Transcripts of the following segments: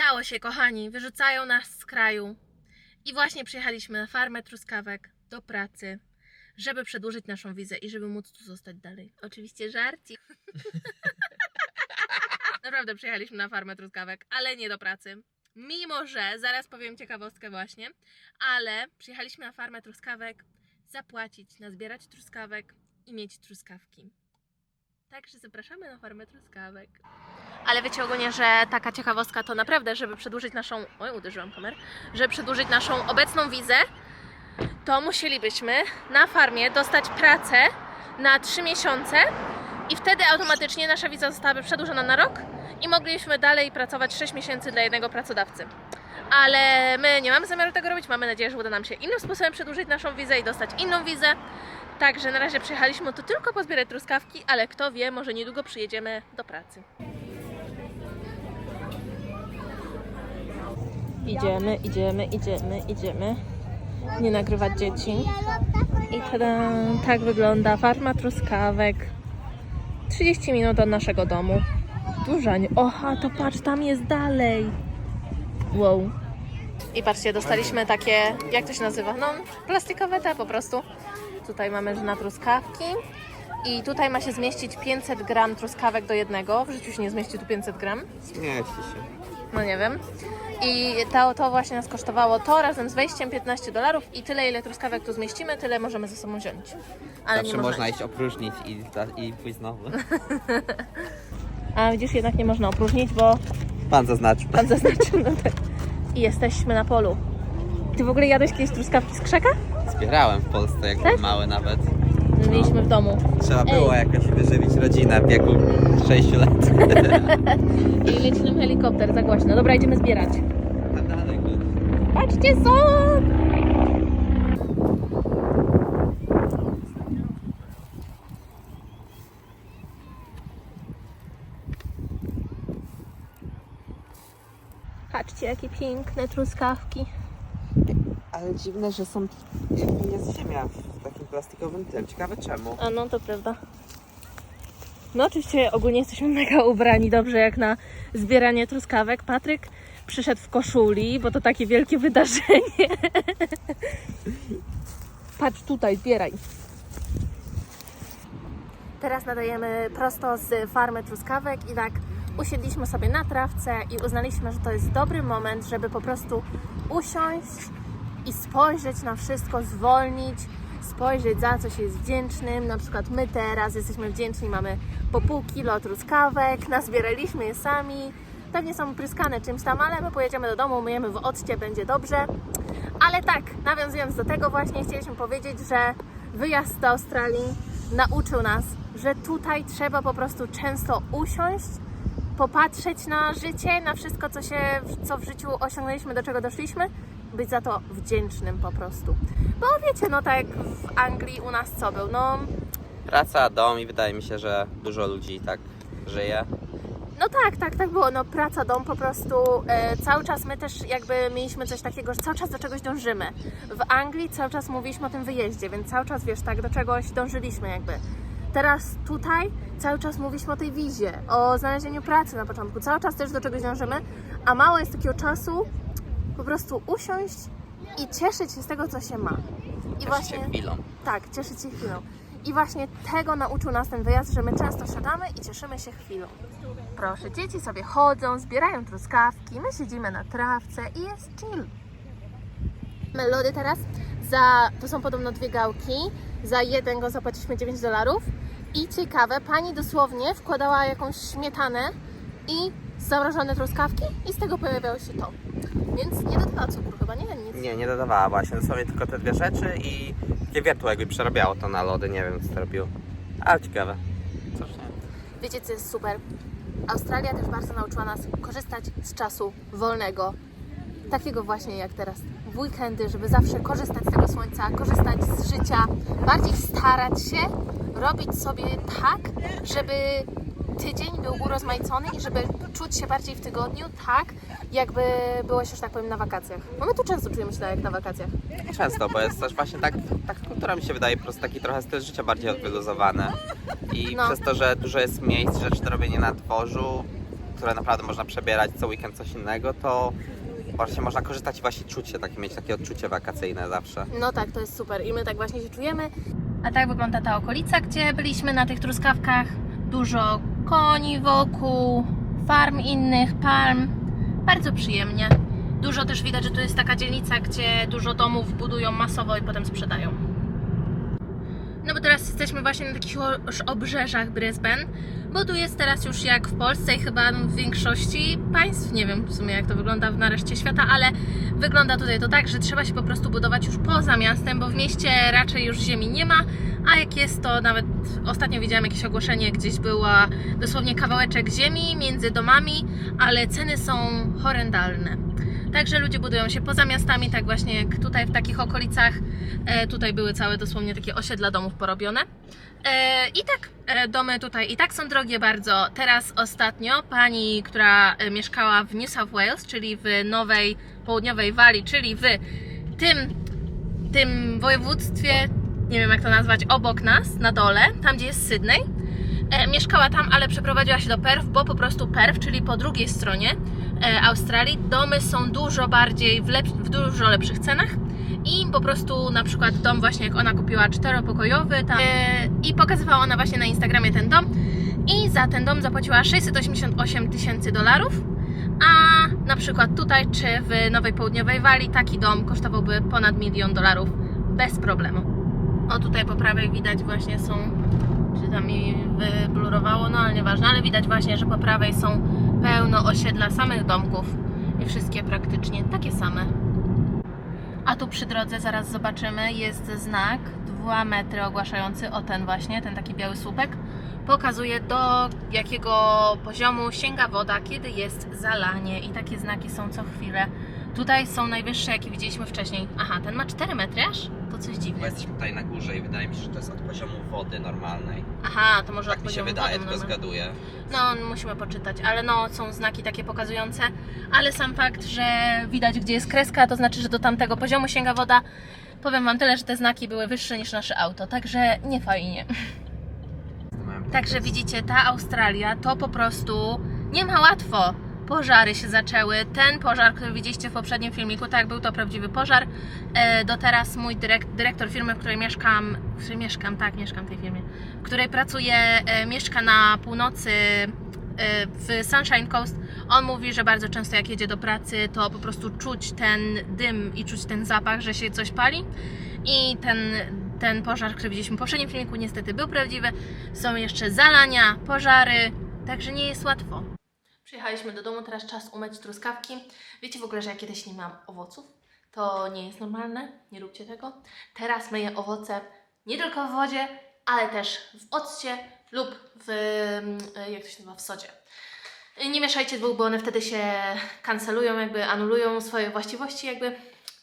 Stało się, kochani, wyrzucają nas z kraju. I właśnie przyjechaliśmy na farmę truskawek do pracy, żeby przedłużyć naszą wizę i żeby móc tu zostać dalej. Oczywiście żarci. Naprawdę przyjechaliśmy na farmę truskawek, ale nie do pracy. Mimo, że, zaraz powiem ciekawostkę właśnie, ale przyjechaliśmy na farmę truskawek zapłacić, nazbierać truskawek i mieć truskawki. Także zapraszamy na farmę truskawek. Ale wiecie ogólnie, że taka ciekawostka to naprawdę, żeby przedłużyć naszą. Oj, uderzyłam kamerę. Żeby przedłużyć naszą obecną wizę, to musielibyśmy na farmie dostać pracę na 3 miesiące i wtedy automatycznie nasza wiza zostałaby przedłużona na rok i mogliśmy dalej pracować 6 miesięcy dla jednego pracodawcy. Ale my nie mamy zamiaru tego robić. Mamy nadzieję, że uda nam się innym sposobem przedłużyć naszą wizę i dostać inną wizę. Także na razie przyjechaliśmy tu tylko pozbierać truskawki, ale kto wie, może niedługo przyjedziemy do pracy. Idziemy, idziemy, idziemy, idziemy. Nie nagrywać dzieci. I tada, tak wygląda farma truskawek. 30 minut od naszego domu. Duża. Oha, to patrz, tam jest dalej. Wow. I patrzcie, dostaliśmy takie, jak to się nazywa? No, plastikowe te po prostu. Tutaj mamy na truskawki. I tutaj ma się zmieścić 500 gram truskawek do jednego. W życiu się nie zmieści tu 500 gram. Zmieści się. No nie wiem. I to, to właśnie nas kosztowało to razem z wejściem 15 dolarów i tyle ile truskawek tu zmieścimy, tyle możemy ze sobą wziąć. Ale Zawsze nie można iść opróżnić i, i pójść znowu. A widzisz, jednak nie można opróżnić, bo Pan zaznaczył. pan zaznaczył. No tak. I jesteśmy na polu. Ty w ogóle jadłeś kiedyś truskawki z krzaka? Zbierałem w Polsce, jak mały nawet. My mieliśmy w domu. Trzeba było jakoś wyżywić rodzinę w wieku 6 lat. I leci nam helikopter, za głośno. Dobra, idziemy zbierać. A dalej. Patrzcie, są! Patrzcie, jakie piękne truskawki. Ale dziwne, że są... jakby jest ziemia w plastikowym tym. Ciekawe czemu. A no, to prawda. No oczywiście ogólnie jesteśmy mega ubrani dobrze jak na zbieranie truskawek. Patryk przyszedł w koszuli, bo to takie wielkie wydarzenie. Patrz tutaj, zbieraj. Teraz nadajemy prosto z farmy truskawek i tak usiedliśmy sobie na trawce i uznaliśmy, że to jest dobry moment, żeby po prostu usiąść i spojrzeć na wszystko, zwolnić, spojrzeć za coś jest wdzięcznym. Na przykład my teraz jesteśmy wdzięczni, mamy po pół kilo truskawek, nazbieraliśmy je sami. Pewnie są pryskane czymś tam, ale my pojedziemy do domu, myjemy w occie, będzie dobrze. Ale tak, nawiązując do tego właśnie chcieliśmy powiedzieć, że wyjazd do Australii nauczył nas, że tutaj trzeba po prostu często usiąść, popatrzeć na życie, na wszystko, co, się, co w życiu osiągnęliśmy, do czego doszliśmy, być za to wdzięcznym po prostu. Bo wiecie, no tak jak w Anglii u nas co był, no, Praca, dom i wydaje mi się, że dużo ludzi tak żyje. no tak, tak, tak było, no praca, dom po prostu, e, cały czas my też jakby mieliśmy coś takiego, że cały czas do czegoś dążymy. W Anglii cały czas mówiliśmy o tym wyjeździe, więc cały czas, wiesz, tak, do czegoś dążyliśmy jakby. Teraz tutaj cały czas mówiliśmy o tej wizie, o znalezieniu pracy na początku, cały czas też do czegoś dążymy, a mało jest takiego czasu po prostu usiąść i cieszyć się z tego, co się ma. I Właśnie chwilą. tak, cieszyć się chwilą. I właśnie tego nauczył nas ten wyjazd, że my często siadamy i cieszymy się chwilą. Proszę, dzieci sobie chodzą, zbierają truskawki, my siedzimy na trawce i jest chill. My lody teraz, za, to są podobno dwie gałki, za jeden go zapłaciliśmy 9 dolarów. I ciekawe, pani dosłownie wkładała jakąś śmietanę i zamrożone truskawki i z tego pojawiało się to. Więc nie dodawała cukru chyba, nie? Nic. Nie, nie dodawała właśnie. Dosłownie tylko te dwie rzeczy i takie wiertło jakby przerabiało to na lody. Nie wiem, co to robiło. Ale ciekawe. Cóż nie. Wiecie, co jest super? Australia też bardzo nauczyła nas korzystać z czasu wolnego. Takiego właśnie jak teraz. W weekendy, żeby zawsze korzystać z tego słońca, korzystać z życia, bardziej starać się robić sobie tak, żeby tydzień był urozmaicony i żeby czuć się bardziej w tygodniu tak, jakby było się, że tak powiem, na wakacjach. Bo my tu często czujemy się tak jak na wakacjach. Często, bo jest też właśnie tak, tak kultura mi się wydaje po prostu taki trochę styl życia bardziej odwyluzowany. I No. przez to, że dużo jest miejsc, rzeczy do robienia na dworzu, które naprawdę można przebierać co weekend coś innego, to właśnie można korzystać i właśnie czuć się takie, mieć takie odczucie wakacyjne zawsze. No tak, to jest super i my tak właśnie się czujemy. A tak wygląda ta okolica, gdzie byliśmy na tych truskawkach. Dużo koni wokół, farm innych, palm. Bardzo przyjemnie. Dużo też widać, że tu jest taka dzielnica, gdzie dużo domów budują masowo i potem sprzedają. No bo teraz jesteśmy właśnie na takich obrzeżach Brisbane, bo tu jest teraz już jak w Polsce i chyba w większości państw, nie wiem w sumie jak to wygląda na reszcie świata, ale wygląda tutaj to tak, że trzeba się po prostu budować już poza miastem, bo w mieście raczej już ziemi nie ma, a jak jest to nawet ostatnio widziałam jakieś ogłoszenie, gdzieś była dosłownie kawałeczek ziemi między domami, ale ceny są horrendalne. Także ludzie budują się poza miastami, tak właśnie jak tutaj w takich okolicach. E, tutaj były całe dosłownie takie osiedla domów porobione. E, I tak, e, domy tutaj i tak są drogie bardzo. Teraz ostatnio pani, która mieszkała w New South Wales, czyli w Nowej Południowej Walii, czyli w tym, tym województwie, nie wiem jak to nazwać, obok nas, na dole, tam gdzie jest Sydney. Mieszkała tam, ale przeprowadziła się do Perth, bo po prostu Perth, czyli po drugiej stronie Australii, domy są dużo bardziej w, w dużo lepszych cenach. I po prostu na przykład dom właśnie jak ona kupiła czteropokojowy tam, e, i pokazywała ona właśnie na Instagramie ten dom. I za ten dom zapłaciła 688 tysięcy dolarów, a na przykład tutaj czy w Nowej Południowej Walii taki dom kosztowałby ponad milion dolarów bez problemu. O tutaj po prawej widać właśnie są, czy tam mi wyblurowało, no ale nieważne, ale widać właśnie, że po prawej są pełno osiedla samych domków i wszystkie praktycznie takie same. A tu przy drodze zaraz zobaczymy, jest znak 2 metry ogłaszający o ten właśnie, ten taki biały słupek. Pokazuje do jakiego poziomu sięga woda, kiedy jest zalanie i takie znaki są co chwilę. Tutaj są najwyższe, jakie widzieliśmy wcześniej. Aha, ten ma 4 metry aż? Coś Bo dziwne. jesteśmy tutaj na górze i wydaje mi się, że to jest od poziomu wody normalnej. Aha, to może Tak od mi się poziomu wydaje, wody tylko zgaduję. No, musimy poczytać, ale no, są znaki takie pokazujące, ale sam fakt, że widać, gdzie jest kreska, to znaczy, że do tamtego poziomu sięga woda. Powiem Wam tyle, że te znaki były wyższe niż nasze auto, także nie fajnie. Także widzicie, ta Australia to po prostu nie ma łatwo. Pożary się zaczęły. Ten pożar, który widzieliście w poprzednim filmiku, tak, był to prawdziwy pożar. E, do teraz mój dyrek, dyrektor firmy, w której mieszkam, w której mieszkam, tak, mieszkam w tej firmie, w której pracuję, e, mieszka na północy e, w Sunshine Coast. On mówi, że bardzo często jak jedzie do pracy, to po prostu czuć ten dym i czuć ten zapach, że się coś pali. I ten, ten pożar, który widzieliśmy w poprzednim filmiku, niestety był prawdziwy. Są jeszcze zalania, pożary, także nie jest łatwo. Przyjechaliśmy do domu, teraz czas umyć truskawki. Wiecie w ogóle, że ja kiedyś nie miałam owoców? To nie jest normalne, nie róbcie tego. Teraz myję owoce nie tylko w wodzie, ale też w occie lub w, mm, jak to się nazywa, w sodzie. Nie mieszajcie dwóch, bo one wtedy się kancelują, jakby anulują swoje właściwości, jakby.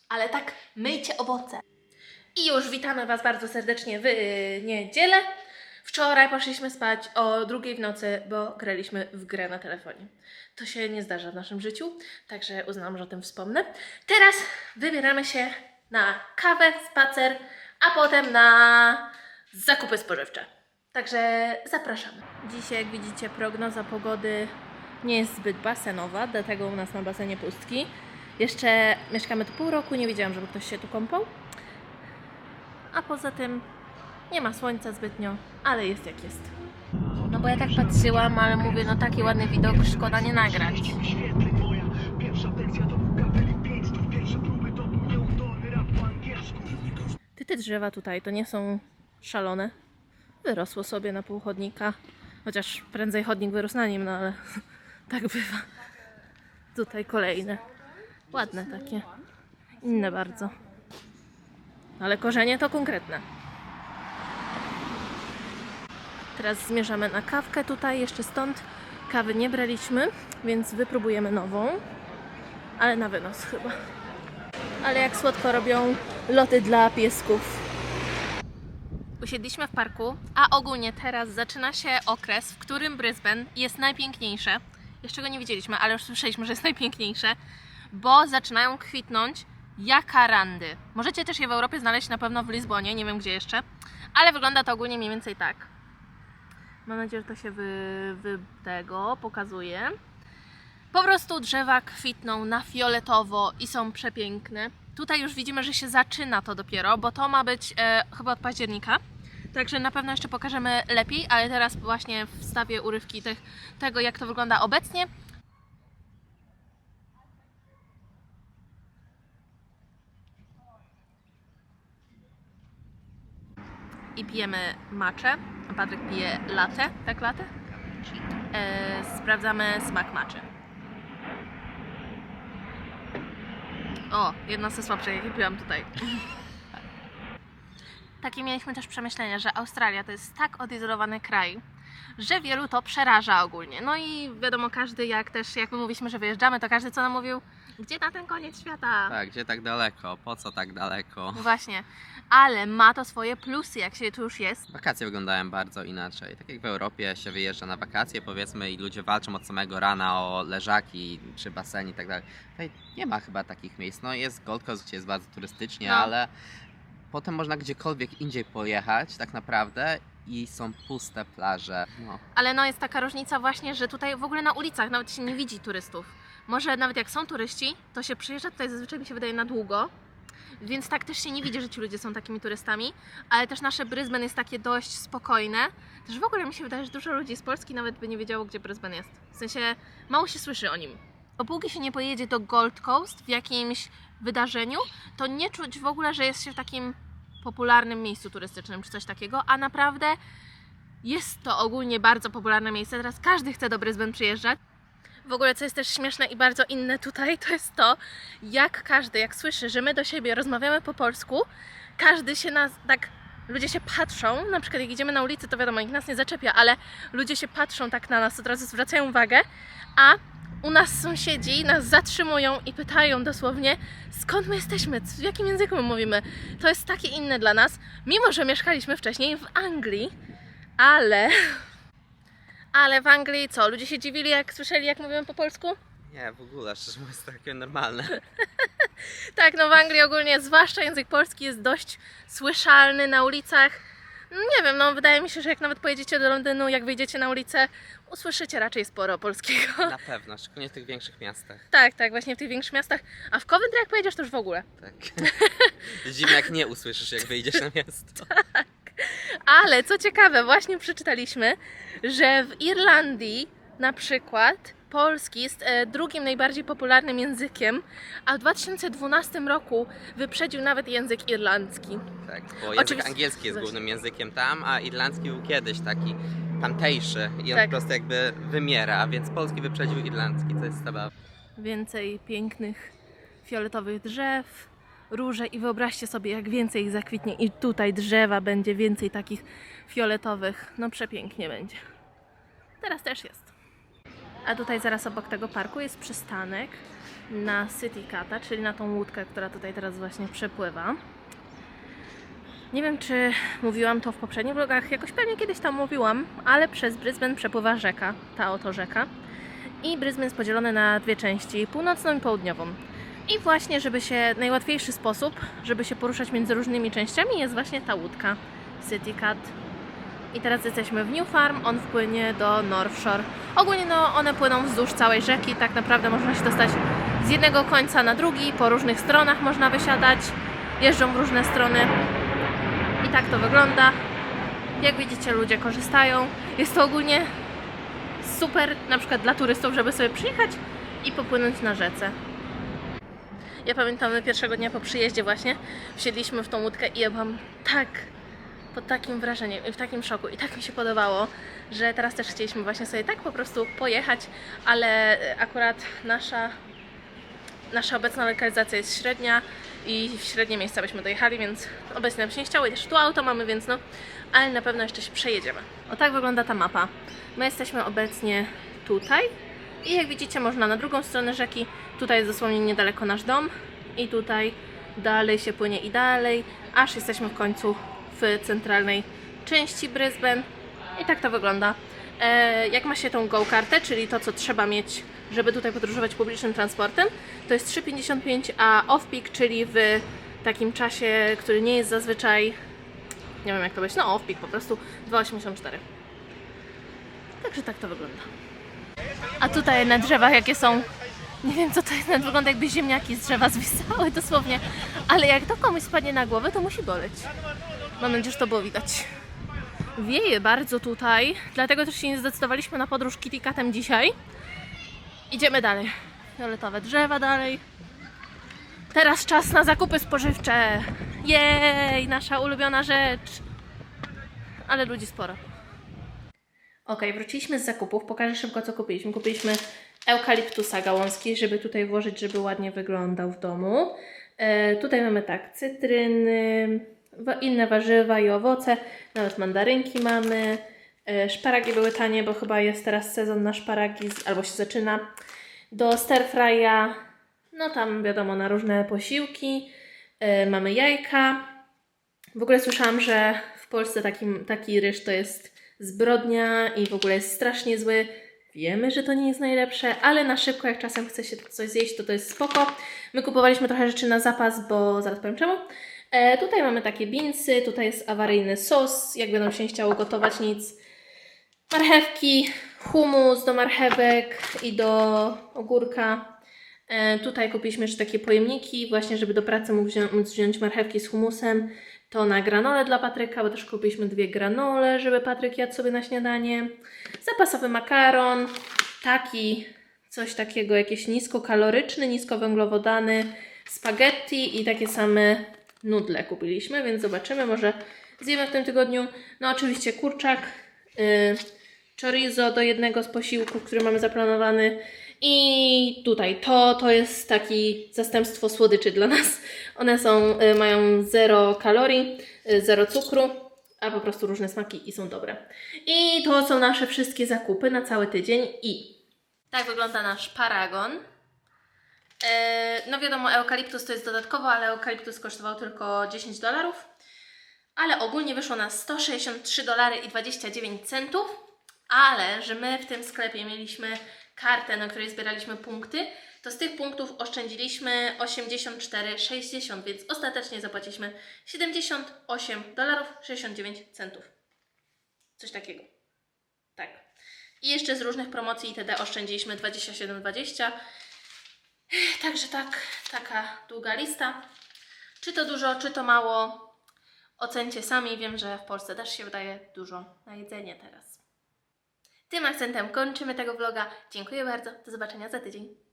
Ale tak, myjcie owoce. I już witamy Was bardzo serdecznie w y, niedzielę. Wczoraj poszliśmy spać o drugiej w nocy, bo graliśmy w grę na telefonie. To się nie zdarza w naszym życiu, także uznałam, że o tym wspomnę. Teraz wybieramy się na kawę, spacer, a potem na zakupy spożywcze. Także zapraszamy. Dzisiaj, jak widzicie, prognoza pogody nie jest zbyt basenowa, dlatego u nas na basenie pustki. Jeszcze mieszkamy tu pół roku, nie wiedziałam, żeby ktoś się tu kąpał. A poza tym nie ma słońca zbytnio, ale jest jak jest. No bo ja tak patrzyłam, ale mówię, no taki ładny widok, szkoda nie nagrać. Ty te drzewa tutaj to nie są szalone. Wyrosło sobie na pół chodnika. Chociaż prędzej chodnik wyrósł na nim, no ale tak bywa. Tutaj kolejne. Ładne takie. Inne bardzo. Ale korzenie to konkretne. Teraz zmierzamy na kawkę tutaj, jeszcze stąd kawy nie braliśmy, więc wypróbujemy nową, ale na wynos chyba. Ale jak słodko robią loty dla piesków. Usiedliśmy w parku, a ogólnie teraz zaczyna się okres, w którym Brisbane jest najpiękniejsze. Jeszcze go nie widzieliśmy, ale już słyszeliśmy, że jest najpiękniejsze, bo zaczynają kwitnąć jakarandy. Możecie też je w Europie znaleźć na pewno w Lizbonie, nie wiem gdzie jeszcze, ale wygląda to ogólnie mniej więcej tak. Mam nadzieję, że to się wy, wy tego pokazuje. Po prostu drzewa kwitną na fioletowo i są przepiękne. Tutaj już widzimy, że się zaczyna to dopiero, bo to ma być e, chyba od października. Także na pewno jeszcze pokażemy lepiej, ale teraz właśnie wstawię urywki tych, tego, jak to wygląda obecnie. I pijemy maczę. Patryk pije latte, tak latte? E, sprawdzamy smak maczy. O, jedna ze słabszych, jakie piłam tutaj. Takie mieliśmy też przemyślenia, że Australia to jest tak odizolowany kraj, że wielu to przeraża ogólnie. No i wiadomo, każdy jak też, jak my mówiliśmy, że wyjeżdżamy, to każdy co nam mówił, gdzie na ten koniec świata? Tak, gdzie tak daleko? Po co tak daleko? Właśnie, ale ma to swoje plusy, jak się tu już jest. Wakacje wyglądają bardzo inaczej. Tak jak w Europie się wyjeżdża na wakacje, powiedzmy, i ludzie walczą od samego rana o leżaki czy basen i tak dalej. Tutaj nie ma chyba takich miejsc. No jest Gold Coast, gdzie jest bardzo turystycznie, No. ale potem można gdziekolwiek indziej pojechać tak naprawdę i są puste plaże. No. Ale no jest taka różnica właśnie, że tutaj w ogóle na ulicach nawet się nie widzi turystów. Może nawet jak są turyści, to się przyjeżdża tutaj zazwyczaj mi się wydaje na długo. Więc tak też się nie widzi, że ci ludzie są takimi turystami, ale też nasze Brisbane jest takie dość spokojne. Też w ogóle mi się wydaje, że dużo ludzi z Polski nawet by nie wiedziało, gdzie Brisbane jest. W sensie mało się słyszy o nim. Dopóki się nie pojedzie do Gold Coast w jakimś wydarzeniu, to nie czuć w ogóle, że jest się w takim popularnym miejscu turystycznym czy coś takiego, a naprawdę jest to ogólnie bardzo popularne miejsce. Teraz każdy chce do Brisbane przyjeżdżać. W ogóle, co jest też śmieszne i bardzo inne tutaj, to jest to, jak każdy, jak słyszy, że my do siebie rozmawiamy po polsku, każdy się nas tak. Ludzie się patrzą, na przykład jak idziemy na ulicy, to wiadomo, nikt nas nie zaczepia, ale ludzie się patrzą tak na nas, od razu zwracają uwagę, a u nas sąsiedzi nas zatrzymują i pytają dosłownie, skąd my jesteśmy, w jakim języku my mówimy. To jest takie inne dla nas, mimo że mieszkaliśmy wcześniej w Anglii, ale. Ale w Anglii co? Ludzie się dziwili, jak słyszeli, jak mówimy po polsku? Nie, w ogóle, szczerze mówiąc, takie normalne. Tak, no w Anglii ogólnie, zwłaszcza język polski jest dość słyszalny na ulicach. Nie wiem, no wydaje mi się, że jak nawet pojedziecie do Londynu, jak wyjdziecie na ulicę, usłyszycie raczej sporo polskiego. Na pewno, szczególnie w tych większych miastach. Tak, tak, właśnie w tych większych miastach. A w Coventry jak pojedziesz, to już w ogóle. Tak. Zimno jak nie usłyszysz, jak wyjdziesz na miasto. Ale co ciekawe, właśnie przeczytaliśmy, że w Irlandii na przykład polski jest e, drugim najbardziej popularnym językiem, a w 2012 roku wyprzedził nawet język irlandzki. Tak, bo język Oczywiście- angielski jest głównym językiem tam, a irlandzki był kiedyś taki tamtejszy i on Tak. po prostu jakby wymiera, więc polski wyprzedził irlandzki, to jest zabawa. Więcej pięknych fioletowych drzew, róże i wyobraźcie sobie, jak więcej ich zakwitnie i tutaj drzewa będzie więcej takich fioletowych. No przepięknie będzie. Teraz też jest. A tutaj zaraz obok tego parku jest przystanek na City Cata, czyli na tą łódkę, która tutaj teraz właśnie przepływa. Nie wiem, czy mówiłam to w poprzednich vlogach, jakoś pewnie kiedyś tam mówiłam, ale przez Brisbane przepływa rzeka, ta oto rzeka. I Brisbane jest podzielony na dwie części, północną i południową. I właśnie, żeby się, najłatwiejszy sposób, żeby się poruszać między różnymi częściami jest właśnie ta łódka City Cat. I teraz jesteśmy w New Farm, on wpłynie do North Shore. Ogólnie no, one płyną wzdłuż całej rzeki, tak naprawdę można się dostać z jednego końca na drugi, po różnych stronach można wysiadać, jeżdżą w różne strony. I tak to wygląda. Jak widzicie, ludzie korzystają. Jest to ogólnie super na przykład dla turystów, żeby sobie przyjechać i popłynąć na rzece. Ja pamiętam pierwszego dnia po przyjeździe właśnie wsiedliśmy w tą łódkę i ja byłam tak pod takim wrażeniem i w takim szoku i tak mi się podobało, że teraz też chcieliśmy właśnie sobie tak po prostu pojechać, ale akurat nasza nasza obecna lokalizacja jest średnia i w średnie miejsca byśmy dojechali, więc obecnie nam się nie chciało też tu auto mamy, więc no, ale na pewno jeszcze się przejedziemy. O tak wygląda ta mapa. My jesteśmy obecnie tutaj i jak widzicie można na drugą stronę rzeki, tutaj jest dosłownie niedaleko nasz dom i tutaj dalej się płynie i dalej, aż jesteśmy w końcu w centralnej części Brisbane i tak to wygląda. E, jak ma się tą go-kartę, czyli to co trzeba mieć, żeby tutaj podróżować publicznym transportem, to jest 3,55, a off-peak, czyli w takim czasie, który nie jest zazwyczaj, nie wiem jak to być, no off-peak po prostu 2,84. Także tak to wygląda. A tutaj na drzewach jakie są, nie wiem co to jest, nawet wygląda jakby ziemniaki z drzewa zwisały dosłownie. Ale jak to komuś spadnie na głowę, to musi boleć. Mam nadzieję, że to było widać. Wieje bardzo tutaj, dlatego też się nie zdecydowaliśmy na podróż Kitty Catem dzisiaj. Idziemy dalej. Fioletowe drzewa dalej. Teraz czas na zakupy spożywcze. Jej, nasza ulubiona rzecz. Ale ludzi sporo. Ok, wróciliśmy z zakupów. Pokażę szybko, co kupiliśmy. Kupiliśmy eukaliptusa gałązki, żeby tutaj włożyć, żeby ładnie wyglądał w domu. E, tutaj mamy tak, cytryny, inne warzywa i owoce. Nawet mandarynki mamy. E, szparagi były tanie, bo chyba jest teraz sezon na szparagi, albo się zaczyna. Do stir fry'a, no tam wiadomo, na różne posiłki. E, mamy jajka. W ogóle słyszałam, że w Polsce taki, taki ryż to jest zbrodnia i w ogóle jest strasznie zły. Wiemy, że to nie jest najlepsze, ale na szybko, jak czasem chce się coś zjeść, to to jest spoko. My kupowaliśmy trochę rzeczy na zapas, bo zaraz powiem czemu. E, tutaj mamy takie binsy, tutaj jest awaryjny sos, jak będą się chciało gotować nic. Marchewki, humus do marchewek i do ogórka. E, tutaj kupiliśmy jeszcze takie pojemniki, właśnie żeby do pracy móc wziąć, móc wziąć marchewki z humusem. To na granole dla Patryka, bo też kupiliśmy dwie granole, żeby Patryk jadł sobie na śniadanie. Zapasowy makaron, taki, coś takiego, jakiś niskokaloryczny, niskowęglowodany, spaghetti i takie same nudle kupiliśmy, więc zobaczymy, może zjemy w tym tygodniu. No oczywiście kurczak, y, chorizo do jednego z posiłków, który mamy zaplanowany. I tutaj to, to jest taki zastępstwo słodyczy dla nas. One są, y, mają zero kalorii, y, zero cukru, a po prostu różne smaki i są dobre. I to są nasze wszystkie zakupy na cały tydzień i tak wygląda nasz paragon. E, no wiadomo, eukaliptus to jest dodatkowo, ale eukaliptus kosztował tylko 10 dolarów. Ale ogólnie wyszło na 163 dolary i 29 centów. Ale, że my w tym sklepie mieliśmy kartę, na której zbieraliśmy punkty, to z tych punktów oszczędziliśmy 84,60, więc ostatecznie zapłaciliśmy 78 dolarów 69 centów. Coś takiego. Tak. I jeszcze z różnych promocji itd. oszczędziliśmy 27,20. Także tak, taka długa lista. Czy to dużo, czy to mało? Ocencie sami. Wiem, że w Polsce też się wydaje dużo na jedzenie teraz. Tym akcentem kończymy tego vloga. Dziękuję bardzo. Do zobaczenia za tydzień.